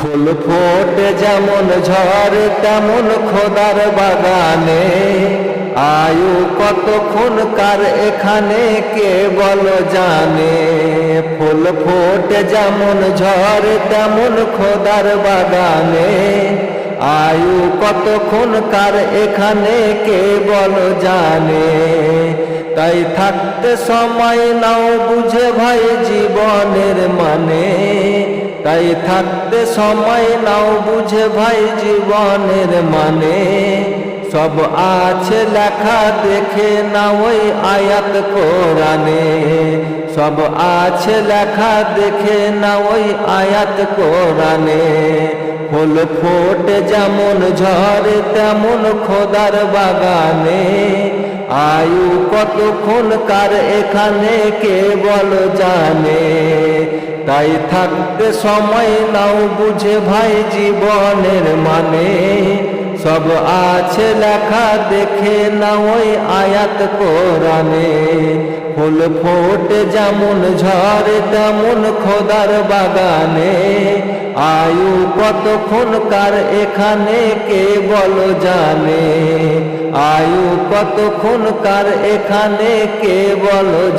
ফুল ফোটে যেমন ঝড়, তেমন খোদার বাগানে। আয়ু কতক্ষণ কার এখানে কে বল জানে? ফুল ফোটে যেমন ঝড়, তেমন খোদার বাগানে। আয়ু কতক্ষণ কার এখানে কে বল জানে? তাই থাকতে সময় নাও বুঝে ভাই জীবনের মানে। তাই থাকতে সময় নাও বুঝে ভাই জীবনের মানে। সব আছে লেখা দেখে না ওই আয়াত কোরআনে। সব আছে লেখা দেখে না ওই আয়াত কোরআনে। ফুল ফোটে যেমন ঝরে তেমন খোদার বাগানে। আয়ু কতক্ষণ কার এখানে কে বল জানে। তাই থাকতে সময় নাও বুঝে ভাই জীবনের মানে। সব আছে লেখা দেখে না ওই আয়াত কোরআনে। ফুল ফোটে যেমন ঝরে তেমন খোদার বাগানে। আয়ু কতক্ষণ কার এখানে কে বল জানে। আয়ু কতক্ষণ কার এখানে কে বল জানে।